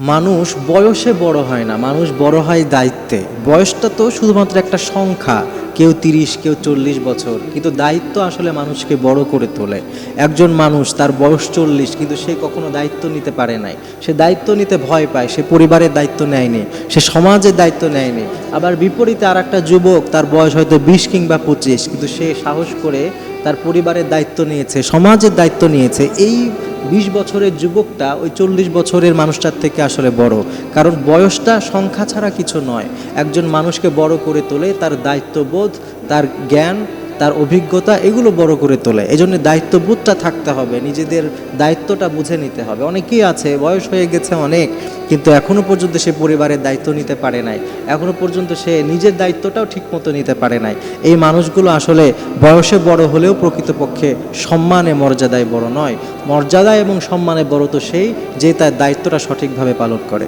মানুষ বয়সে বড় হয় না, মানুষ বড় হয় দায়িত্বে। বয়সটা তো শুধুমাত্র একটা সংখ্যা, কেউ তিরিশ, কেউ চল্লিশ বছর, কিন্তু দায়িত্ব আসলে মানুষকে বড় করে তোলে। একজন মানুষ তার বয়স চল্লিশ, কিন্তু সে কখনো দায়িত্ব নিতে পারে নাই। সে দায়িত্ব নিতে ভয় পায়, সে পরিবারের দায়িত্ব নেয়নি, সে সমাজের দায়িত্ব নেয়নি। আবার বিপরীতে আর একটা যুবক, তার বয়স হয়তো বিশ কিংবা পঁচিশ, কিন্তু সে সাহস করে তার পরিবারের দায়িত্ব নিয়েছে, সমাজের দায়িত্ব নিয়েছে। এই বিশ বছরের যুবকটা ওই চল্লিশ বছরের মানুষটার থেকে আসলে বড়। কারণ বয়সটা সংখ্যা ছাড়া কিছু নয়। একজন মানুষকে বড় করে তোলে, তার দায়িত্ববোধ, তার জ্ঞান তার অভিজ্ঞতা এগুলো বড় করে তোলে। এই জন্য দায়িত্ববোধটা থাকতে হবে, নিজেদের দায়িত্বটা বুঝে নিতে হবে। অনেকেই আছে, বয়স হয়ে গেছে অনেক, কিন্তু এখনও পর্যন্ত সে পরিবারের দায়িত্ব নিতে পারে নাই। এখনও পর্যন্ত সে নিজের দায়িত্বটাও ঠিকমতো নিতে পারে নাই। এই মানুষগুলো আসলে বয়সে বড় হলেও প্রকৃতপক্ষে সম্মানে, মর্যাদায় বড় নয়। মর্যাদা এবং সম্মানে বড় তো সেই যে তার দায়িত্বটা সঠিকভাবে পালন করে।